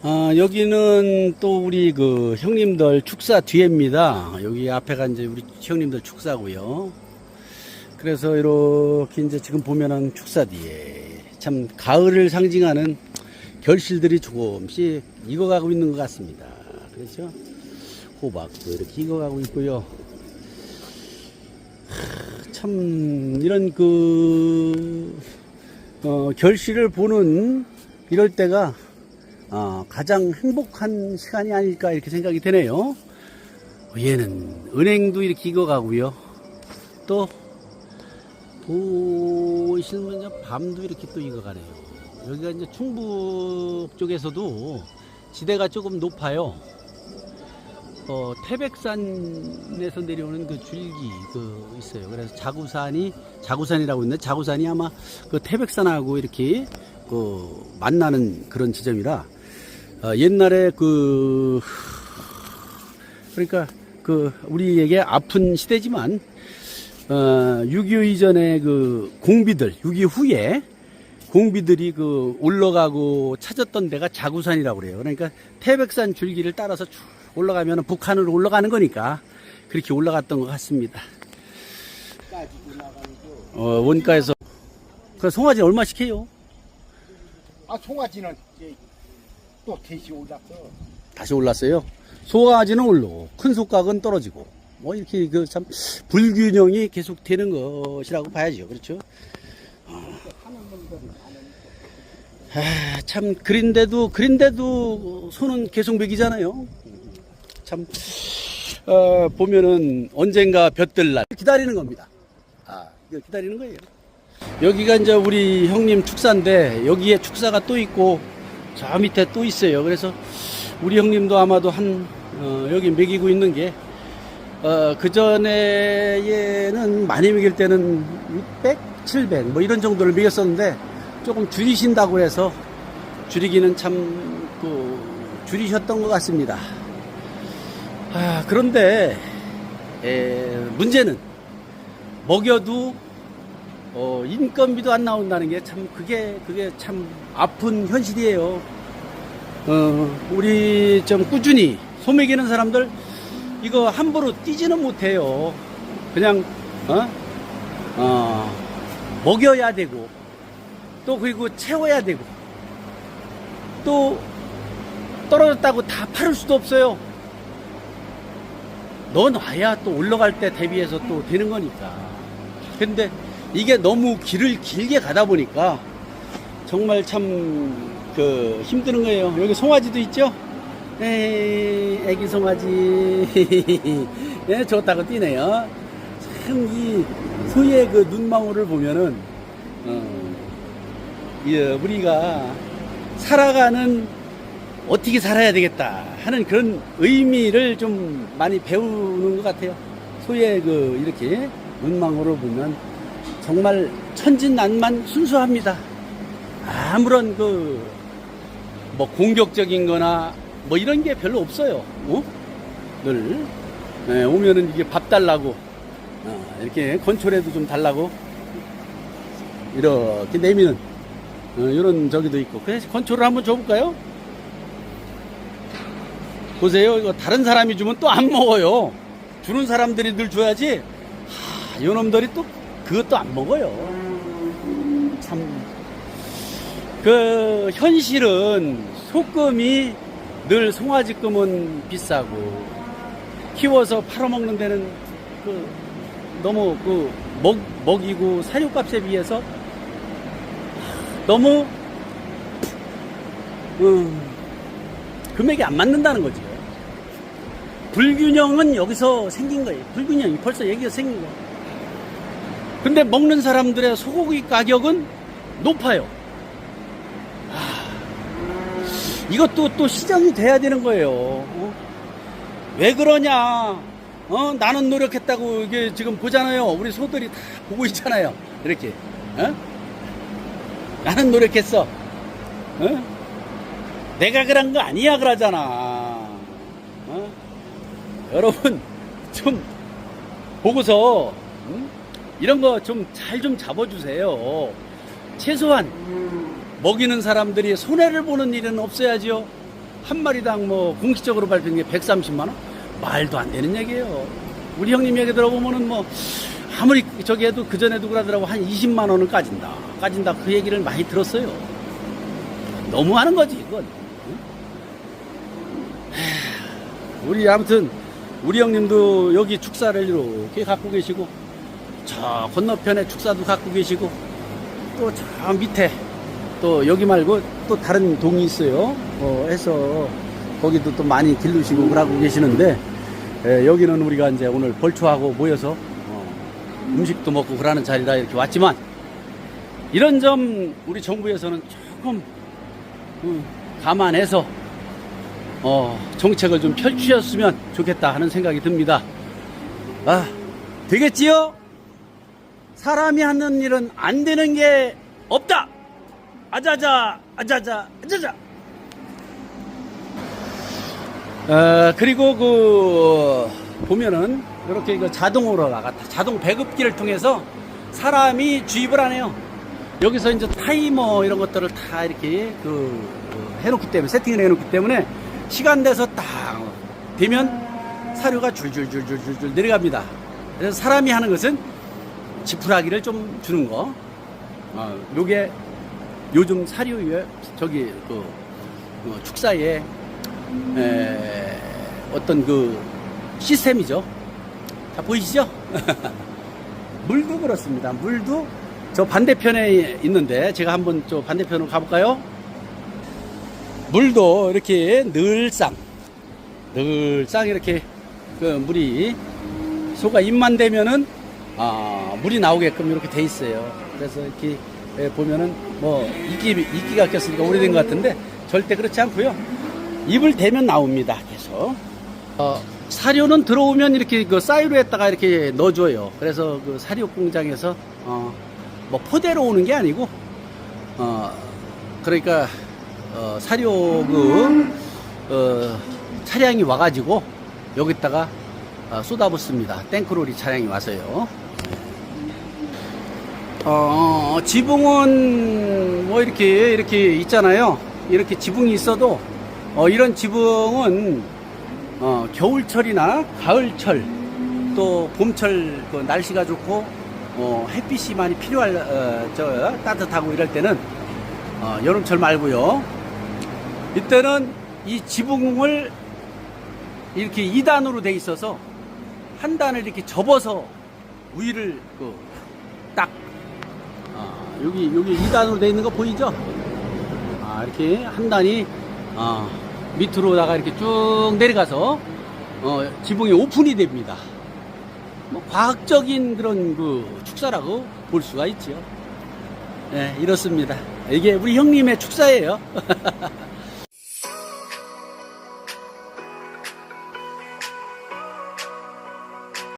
아, 여기는 또 우리 그 형님들 축사 뒤에입니다. 여기 앞에가 이제 우리 형님들 축사고요. 그래서 이렇게 이제 지금 보면은 축사 뒤에 참 가을을 상징하는 결실들이 조금씩 익어가고 있는 것 같습니다. 그렇죠? 호박도 이렇게 익어가고 있고요. 하, 참 이런 그 어, 결실을 보는 이럴 때가 어, 가장 행복한 시간이 아닐까 이렇게 생각이 되네요. 얘는 은행도 이렇게 익어가고요. 또 보시면 밤도 이렇게 또 익어가네요. 여기가 이제 충북 쪽에서도 지대가 조금 높아요. 어, 태백산에서 내려오는 그 줄기 그 있어요. 그래서 자구산이 자구산이라고 있는데 자구산이 아마 그 태백산하고 이렇게 그 만나는 그런 지점이라 어, 옛날에 그 그러니까 그 우리에게 아픈 시대지만 어, 6.25 이전에 그 공비들 6.25 후에 공비들이 그 올라가고 찾았던 데가 자구산이라고 그래요. 그러니까 태백산 줄기를 따라서 쭉 올라가면 북한으로 올라가는 거니까 그렇게 올라갔던 것 같습니다. 어, 원가에서 그 송아지 얼마씩 해요? 아 송아지는 또 대시 올랐어. 다시 올랐어요. 소가지는 올르고 큰 속각은 떨어지고 뭐 이렇게 그 참 불균형이 계속 되는 것이라고 봐야죠. 그렇죠? 아, 참 그린데도 그린데도 손은 계속 먹이잖아요. 참 어, 보면은 언젠가 볕들 날 기다리는 겁니다. 아, 이거 기다리는 거예요. 여기가 이제 우리 형님 축사인데 여기에 축사가 또 있고 저 밑에 또 있어요. 그래서 우리 형님도 아마도 한 어, 여기 먹이고 있는 게 어, 그 전에는 많이 먹일 때는 600, 700 뭐 이런 정도를 먹였었는데 조금 줄이신다고 해서 줄이기는 참 그, 줄이셨던 것 같습니다. 아, 그런데 에, 문제는 먹여도 어, 인건비도 안 나온다는 게 참 그게 그게 참 아픈 현실이에요. 어, 우리 좀 꾸준히 소 먹이는 사람들 이거 함부로 뛰지는 못해요. 그냥 어? 어, 먹여야 되고 또 그리고 채워야 되고 또 떨어졌다고 다 팔을 수도 없어요. 넣어놔야 또 올라갈 때 대비해서 또 되는 거니까. 근데 이게 너무 길을 길게 가다 보니까 정말 참 그 힘드는 거예요. 여기 송아지도 있죠? 에이, 애기 송아지. 네, 좋다고 뛰네요. 참, 이 소의 그 눈망울을 보면은, 어, 이, 우리가 살아가는 어떻게 살아야 되겠다 하는 그런 의미를 좀 많이 배우는 것 같아요. 소의 그 이렇게 눈망울을 보면 정말 천진난만 순수합니다. 아무런 그 뭐 공격적인 거나 뭐 이런 게 별로 없어요. 어? 늘 예, 오면은 이게 밥 달라고 어, 이렇게 건초래도 좀 달라고 이렇게 내미는 어, 이런 저기도 있고 그래서 건초를 한번 줘볼까요? 보세요 이거 다른 사람이 주면 또 안 먹어요 주는 사람들이 늘 줘야지 하, 요놈들이 또 그것도 안 먹어요 참 그 현실은 소금이 늘 송아지금은 비싸고 키워서 팔아먹는 데는 그 너무 그 먹, 먹이고 사료값에 비해서 너무 음, 금액이 안 맞는다는 거죠. 불균형은 여기서 생긴 거예요. 불균형이 벌써 여기서 생긴 거예요. 근데 먹는 사람들의 소고기 가격은 높아요. 하, 이것도 또 시장이 돼야 되는 거예요. 어? 왜 그러냐? 어? 나는 노력했다고 이게 지금 보잖아요. 우리 소들이 다 보고 있잖아요. 이렇게. 어? 나는 노력했어. 어? 내가 그런 거 아니야 그러잖아. 어? 여러분 좀 보고서 응? 이런 거 좀잘좀 잡아주세요. 최소한 먹이는 사람들이 손해를 보는 일은 없어야죠. 한 마리당 뭐 공식적으로 발표한 게 130만 원? 말도 안 되는 얘기예요. 우리 형님 얘기 들어보면은 뭐 아무리 저기 해도 그 전에도 그러더라고 한 20만 원은 까진다. 까진다 그 얘기를 많이 들었어요. 너무 하는 거지 이건. 우리 아무튼 우리 형님도 여기 축사를 이렇게 갖고 계시고 저 건너편에 축사도 갖고 계시고 또 저 밑에 또 여기 말고 또 다른 동이 있어요. 어, 해서 거기도 또 많이 길르시고 그러고 계시는데 예, 여기는 우리가 이제 오늘 벌초하고 모여서 어, 음식도 먹고 그러는 자리라 이렇게 왔지만 이런 점 우리 정부에서는 조금 음, 감안해서 어, 정책을 좀 펼치셨으면 좋겠다 하는 생각이 듭니다. 아, 되겠지요? 사람이 하는 일은 안 되는 게 없다! 아자자, 아자자, 아자자! 어, 그리고 그, 보면은, 이렇게 그 자동으로 나갔다. 자동 배급기를 통해서 사람이 주입을 안 해요. 여기서 이제 타이머 이런 것들을 다 이렇게 그, 그 해놓기 때문에, 세팅을 해놓기 때문에 시간 돼서 딱 되면 사료가 줄줄줄줄줄 내려갑니다. 그래서 사람이 하는 것은 지푸라기를 좀 주는 거. 어, 요게 요즘 사료에 저기 그, 그 축사에 에, 어떤 그 시스템이죠. 자 보이시죠? 물도 그렇습니다. 물도 저 반대편에 있는데 제가 한번 저 반대편으로 가볼까요? 물도 이렇게 늘상 늘상 이렇게 그 물이 소가 입만 되면은 아 물이 나오게끔 이렇게 돼 있어요. 그래서 이렇게 예, 보면은 뭐 이끼 이끼가 꼈으니까 오래된 것 같은데 절대 그렇지 않고요. 입을 대면 나옵니다. 계속. 어, 사료는 들어오면 이렇게 그 사이로에다가 이렇게 넣어줘요. 그래서 그 사료 공장에서 어, 뭐 포대로 오는 게 아니고 어, 그러니까 어, 사료 그 어, 차량이 와가지고 여기다가 어, 쏟아붓습니다. 탱크로리 차량이 와서요. 어, 지붕은 뭐 이렇게 이렇게 있잖아요. 이렇게 지붕이 있어도 어, 이런 지붕은 어, 겨울철이나 가을철 또 봄철 그 날씨가 좋고 어, 햇빛이 많이 필요할 어, 저 따뜻하고 이럴 때는 어, 여름철 말고요. 이때는 이 지붕을 이렇게 2단으로 돼 있어서 한 단을 이렇게 접어서 위를 그딱 아, 여기 여기 2단으로 돼 있는 거 보이죠? 아, 이렇게 한 단이 아, 밑으로다가 이렇게 쭉 내려가서 어, 지붕이 오픈이 됩니다. 뭐 과학적인 그런 그 축사라고 볼 수가 있죠. 네, 이렇습니다. 이게 우리 형님의 축사예요.